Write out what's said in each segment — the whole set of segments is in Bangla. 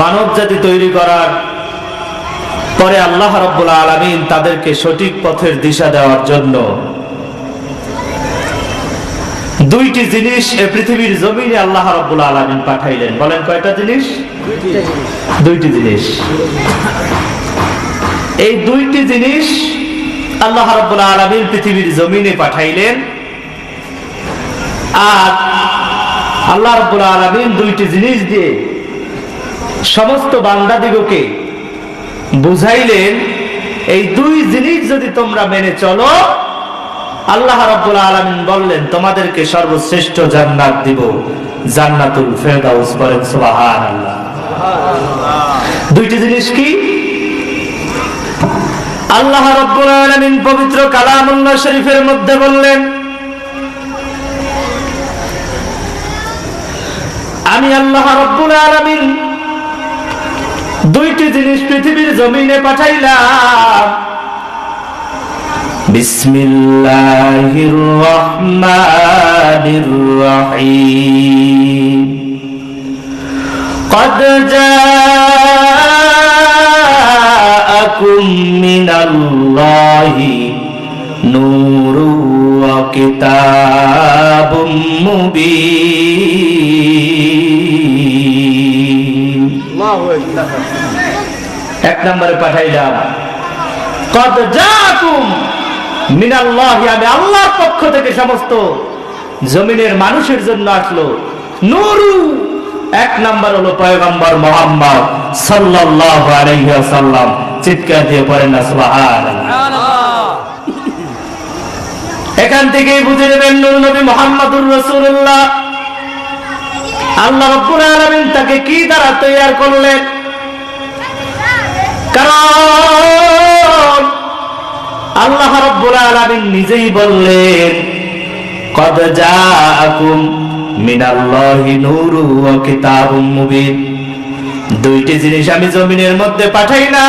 মানব জাতি তৈরি করার পরে আল্লাহ রব্বুল আলমিন তাদেরকে সঠিক পথের দিশা দেওয়ার জন্য দুইটি জিনিস পৃথিবীর জমিনে আল্লাহ রব্বুল আলমিন পাঠাইলেন। বলেন কয়টা জিনিস? দুইটি জিনিস। এই দুইটি জিনিস আল্লাহ রব্বুল আলমিন পৃথিবীর জমিনে পাঠাইলেন। আর আল্লাহ রব্বুল আলমিন দুইটি জিনিস দিয়ে সমস্ত বান্দাদিগকে বুঝাইলেন এই দুই জিনিস যদি তোমরা মেনে চলো আল্লাহ রাব্বুল আলামিন বললেন তোমাদেরকে সর্বশ্রেষ্ঠ জান্নাত দিব জান্নাতুল ফেরদাউস বলেন সুবহানাল্লাহ। দুইটি জিনিস কি? আল্লাহ রাব্বুল আলামিন পবিত্র কালামুল্লাহ শরীফের মধ্যে বললেন আমি আল্লাহ রাব্বুল আলামিন দুইটি জিনিস পৃথিবীর জমিনে পাঠাইলাম বিসমিল্লাহির রহমানির রহিম قد جاءكم من الله نور وكتاب مبين এক নম্বরে পাঠাইলাম কদ জাকুম মিনাল্লাহি আমি আল্লাহর পক্ষ থেকে সমস্ত জমিনের মানুষের জন্য আসলো নুরু এক নাম্বার হলো পয়গম্বর মোহাম্মদ সাল্লাল্লাহু আলাইহি ওয়াসাল্লাম চিৎকার দিয়ে পড়েন না সুবহানাল্লাহ এখান থেকেই বুঝে নেবেন নূর নবী মোহাম্মদুর রাসূলুল্লাহ। আল্লাহ আলামিন তাকে কি দ্বারা তৈয়ার করলেন? কারণ আল্লাহ রাব্বুল আলামিন নিজেই বললেন, কদ দুইটি জিনিস আমি জমিনের মধ্যে পাঠাই না।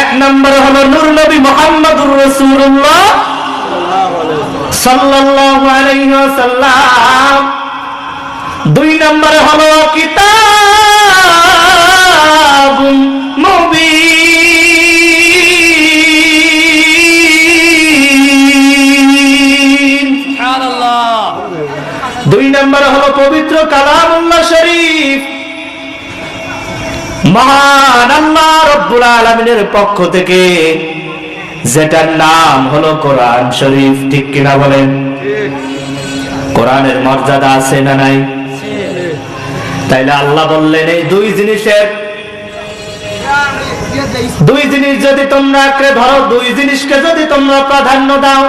এক নম্বর হলো নূর নবী মুহাম্মদুর সাল্লাল্লাহু আলাইহি ওয়াসাল্লাম। দুই নম্বরে হলো কিতাব দুই নম্বরে হলো পবিত্র কালামুল্লাহ শরীফ। মহান আল্লাহ রব্বুল আলমিনের পক্ষ থেকে যেটার নাম হলো কোরআন শরীফ, ঠিক কিনা বলেন? কোরআনের মর্যাদা আছে না নাই? তাইলে আল্লাহ বললেন, এই দুই জিনিসের, দুই জিনিস যদি তোমরা আঁকড়ে ধরো, দুই জিনিসকে যদি তোমরা প্রাধান্য দাও,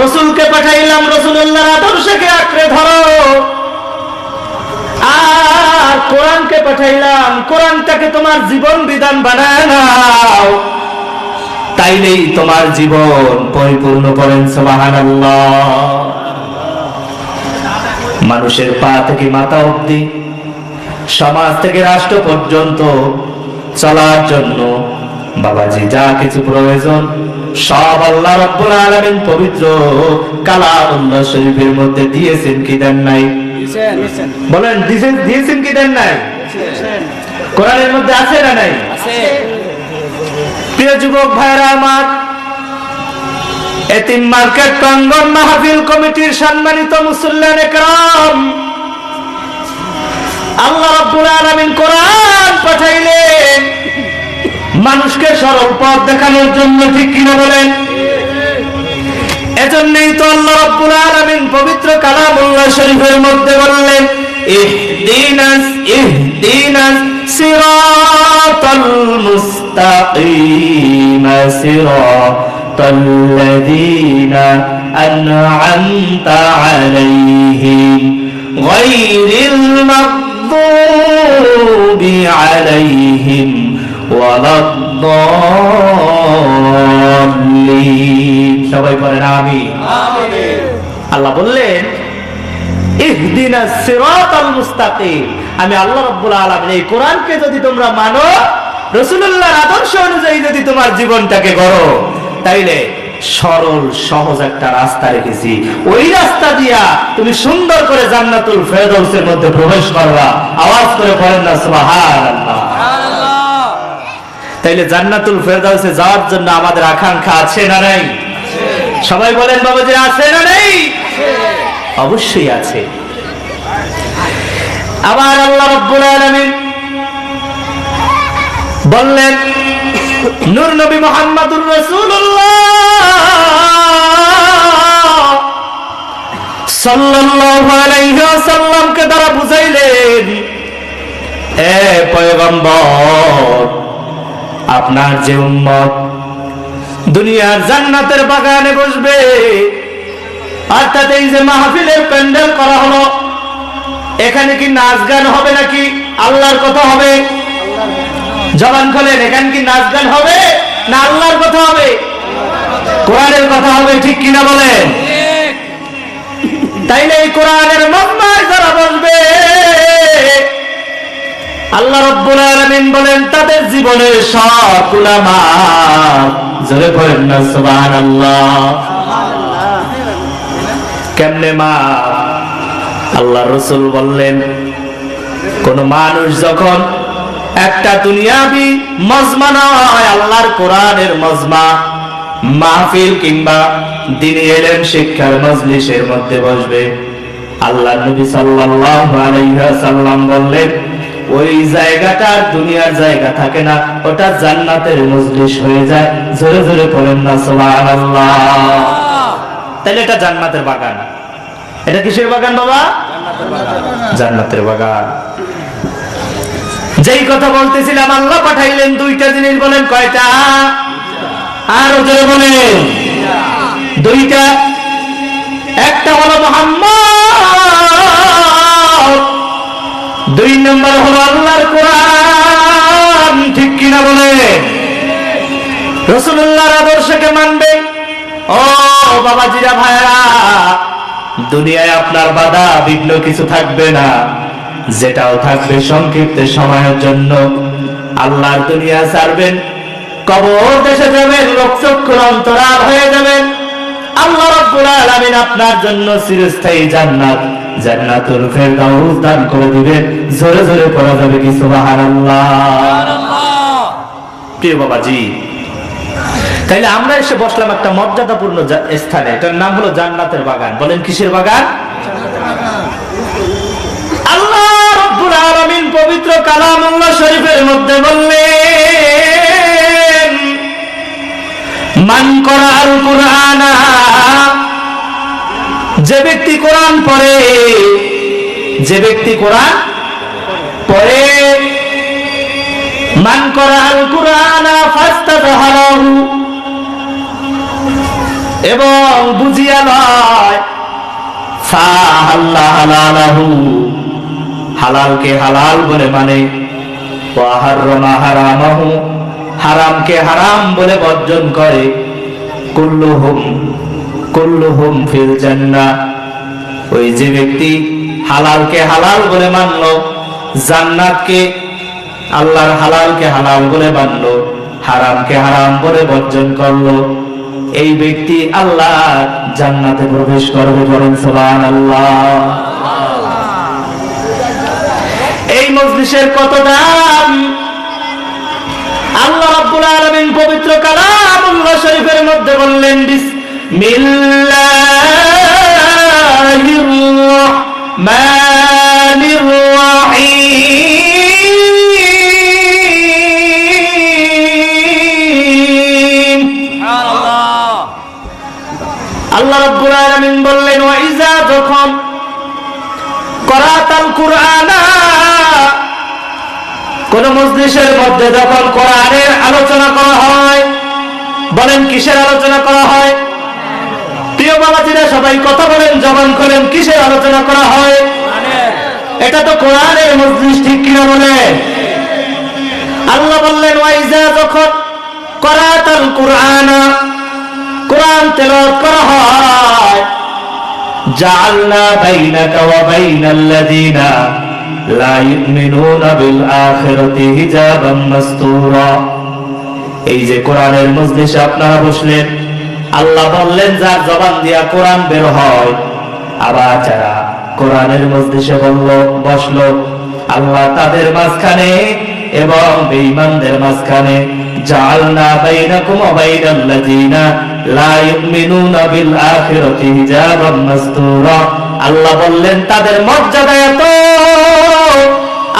রসুলকে পাঠাইলাম রসুল্লাহ আদর্শকে আঁকড়ে ধরো। আর কোরআনকে পাঠাইলাম, কোরআনটাকে তোমার জীবন বিধান বানায় নাও। তাইলেই তোমার জীবন পরিপূর্ণ করেন সবাহান মানুষের পা থেকে মাথা অব্দি সমাজ থেকে রাষ্ট্র পর্যন্ত চলার জন্য বাবাজি যা কিছু প্রয়োজন সব আল্লাহ রব্বুল আলামিন পবিত্র কালামুল্লাহ শরীফের মধ্যে দিয়েছেন কি দেন নাই? বলেন দিয়েছেন কি দেন নাই? কোরআনের মধ্যে আছে না নাই? যুবক ভাইরা আমার, এতিম মার্কেট প্রাঙ্গন মাহফিল কমিটির সম্মানিত মুসল্লান একরাম, আল্লাহ রাব্বুল আলামিন কোরআন পাঠাইলেন। মানুষকে সরল পথ দেখানোর জন্য ঠিক কিনা বলেন? এজন্যই তো আল্লাহ রাব্বুল আলামিন পবিত্র কালামুল্লাহ শরীফের মধ্যে বললেন, ইহদিনাস ইহদিনাস সিরাতাল মুস্তাকিম সিরাতাল লাযীনা আন'আমতা আলাইহিম গায়রিল মাগদুবি আলাইহিম ওয়ালাদ-দাল্লিন সবাই পড়েন আমিন। আল্লাহ বললেন ইহদিনাস সিরাতাল মুস্তাকিম। আমি আল্লাহ রাব্বুল আলামিন এই কোরআনকে যদি তোমরা মানো রাসূলুল্লাহর আদর্শ অনুযায়ী যদি তোমার জীবনটাকে গড়ো, তাইলে সরল, সহজ একটা রাস্তা রেখেছি। ওই রাস্তা দিয়া তুমি সুন্দর করে জান্নাতুল ফেরদৌসের মধ্যে প্রবেশ করবা। আওয়াজ করে পড়েন না তাইলে জান্নাতুল ফেরদাউসে যাওয়ার জন্য আমাদের আকাঙ্ক্ষা আছে না নাই? সবাই বলেন বাবা যে আছে না নেই? অবশ্যই আছে। আবার আল্লাহ রাব্বুল আলামিন বললেন, নূর নবী মুহাম্মদুর রাসূলুল্লাহ। সাল্লাল্লাহু আলাইহি ওয়াসাল্লামকে দ্বারা বুঝাইলেন, এ পয়গম্বর, আপনার যে উম্মত দুনিয়ার জান্নাতের বাগানে বসবে অর্থাৎ এই যে মাহফিলের প্যান্ডেল করা হলো, এখানে কি নাচ গান হবে নাকি? আল্লাহর কথা হবে? জবান খোলেন, এখানে কি নাচ গান হবে? না আল্লাহর কথা হবে? কোরআনের কথা হবে, ঠিক কিনা বলেন? তাইলে এই কোরআনের মর্মায় যারা বসবে, আল্লাহ রব্বুল আলামিন বলেন, তাদের জীবনের সব উলামা জোরে পড়েন না, সুবহানাল্লাহ। কেমনে মা? আল্লাহ রসুল বললেন, কোন মানুষ যখন একটা দুনিয়াবি মজমা নয়, আল্লাহর কোরআনের মজমা। মাহফিল কিংবা দিনী এলেন শিক্ষার মজলিসের মধ্যে বসবে। আল্লাহ নবী সাল্লাল্লাহু আলাইহি ওয়াসাল্লাম বললেন, ওই জায়গাটার দুনিয়ার জায়গা থাকে না, ওটা জান্নাতের মজলিস হয়ে যায়। জোরে জোরে পড়েন না, সুবহানাল্লাহ। তাহলে এটা জান্নাতের বাগান। এটা কিসের বাগান বাবা? জান্নাতের বাগান। যেই কথা বলতেছিলাম, আল্লাহ পাঠাইলেন দুইটা জিনিস বলেন, কয়টা? আর ওদের বলেন। দুইটা। একটা হলো মোহাম্মদ। দুই নম্বর হলো আল্লাহর কোরআন। ঠিক কিনা বলেন? রসুল্লাহর আদর্শকে মানবে? ও বাবাজিরা ভাইরা দুনিয়ায় আপনার বাধা, বিঘ্ন কিছু থাকবে না। যেটাও থাকবে সংক্ষিপ্ত সময়ের জন্য। আল্লাহর দুনিয়া ছাড়বেন, কবর দেশে যাবেন লোকচক্ষুর অন্তরাল হয়ে যাবেন। আপনার জন্য চিরস্থায়ী করে দিবেন। জোরে যাবে তাইলে আমরা এসে বসলাম একটা মর্যাদাপূর্ণ স্থানে। এটার নাম হলো জান্নাতের বাগান। বলেন কিসের বাগান? পবিত্র কালামুল্লাহ শরীফের মধ্যে বললেন, মান করাল কুরআনা, যে ব্যক্তি কোরআন পড়ে, যে ব্যক্তি কোরআন পড়ে, মান করাল কুরআনা ফাস্তাযহারাহু এবং বুঝিয়া লয়, ফাহাল্লা হালালাহু। হালালকে হালাল বলে মানে। হারামকে হারাম বলে বর্জন করে। কুল্লুহুম কুল্লুহুম ফিল জান্নাহ। ওই যে ব্যক্তি হালালকে হালাল বলে মানলো, জান্নাতকে আল্লাহর হালালকে হালাল বলে মানলো, হারামকে হারাম বলে বর্জন করল। এই ব্যক্তি আল্লাহ জান্নাতে প্রবেশ করবে বলেন, সুবহানাল্লাহ। এই মজলিসের কত দাম? আল্লাহ রাব্বুল আলামিন পবিত্র কালামুল্লাহ শরীফের মধ্যে বললেন আল্লাহ রাব্বুল আলামিন বললেন, ওয়া যখন করাতাল কুরআনা কোন মজলিসের মধ্যে যখন কোরআনের আলোচনা করা হয়, বলেন কিসের আলোচনা করা হয়? প্রিয় বাবাজিরা, সবাই কথা বলেন, জবান করেন, কিসের আলোচনা করা হয়? এটা তো কোরআনের মজলিস, ঠিক কিনা বলে? আল্লাহ বললেন ওয়াইজা যখন করাতাল কোরআন কোরআন তেলাওয়াত করা হয়। জাআলনা বাইনাকা ওয়া বাইনাল বিল আখিরাতি হিজাবান মাসতুরা। এই যে কোরআনের মজলিসে আপনারা বসলেন, আল্লাহ বললেন, যার জবান দিয়া কোরআন বের হয়, আবার যারা কোরআনের মজলিসে বলল আল্লাহ তাদের মাঝখানে এবং বেঈমানদের মাঝখানে, জাআলনা বাইনাকুম ওয়া লা ইউমিনুনা বিল আখিরাতি মাসতুরা। আল্লাহ বললেন, তাদের মর্যাদা এত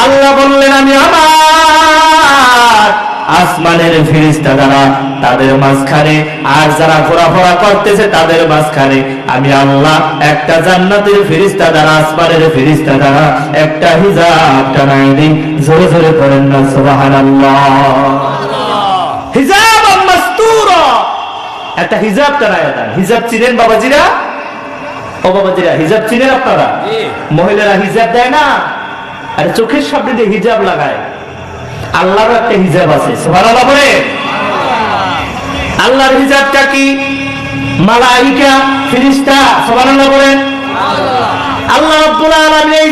আল্লাহ বললেন আমি আমার আসমানের ফিরিস্তা দ্বারা তাদের মাঝখানে আর যারা ঘোরাফেরা করতেছে তাদের মাঝখানে আমি আল্লাহ একটা জান্নাতের ফিরিস্তা দ্বারা আসমানের ফিরিস্তা দ্বারা একটা হিজাব টানাই দিই। জোরে জোরে করেন না সুবহানাল্লাহ। হিজাব একটা হিজাব টানায় দেন। হিজাব চিনেন বাবাজিরা? ও বাবাজিরা হিজাব চিনেন আপনারা? মহিলারা হিজাব দেয় না? আরে চোখের সামনে দিয়ে হিজাব লাগায়। আল্লাহর একটা হিজাব আছে আল্লাহর হিজাবটা কি? মালাইকা সুবহানাল্লাহ বলেন। আল্লাহ এই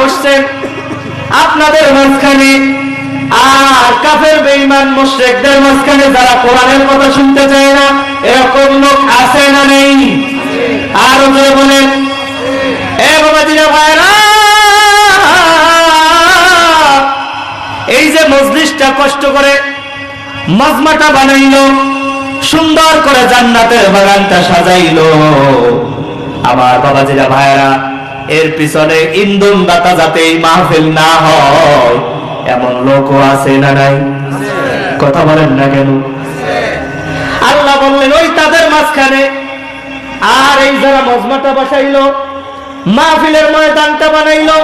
বসছেন আপনাদের মাঝখানে আর কাফের, বেঈমান, মুশরিকদের মাঝখানে যারা কোরআনের কথা শুনতে চায় না, এরকম লোক আছে না নেই? আর বলেন। এ বাবাজিরা ভাইরা মজলিসটা কষ্ট করে মাজমাটা বানাইলো, সুন্দর করে জান্নাতের বাগানটা সাজাইলো। আমার বাবাজিরা ভাইরা এর পিছনে ইন্ধন দাতা যাতে মাহফিল না হয়, এমন লোকও আছে না নাই? কথা বলেন না কেন? আল্লাহ বললেন, ওই তাদের মাঝখানে। আর এই যারা মজমাটা বসাইলো, মাহফিলের ময়দানটা বানাইলো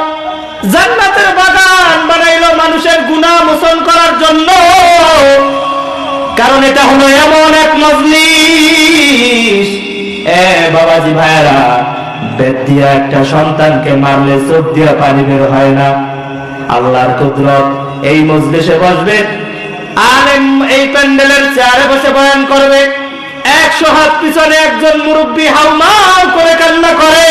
জান্নাতের বাগান বানাইলো মানুষের গুনাহ মোচন করার জন্য। কারণ এটা হলো এমন এক মজলিস। এ বাবাজি ভাইরা একটা সন্তানকে মারলে চোখ দিয়া পানি বের হয় না। আল্লাহর কুদরত এই মজলিসে বসবে। এই প্যান্ডেলের চেয়ারে বসে বয়ান করবে। একশো হাত পিছনে একজন মুরব্বী হাউমাউ করে কান্না করে।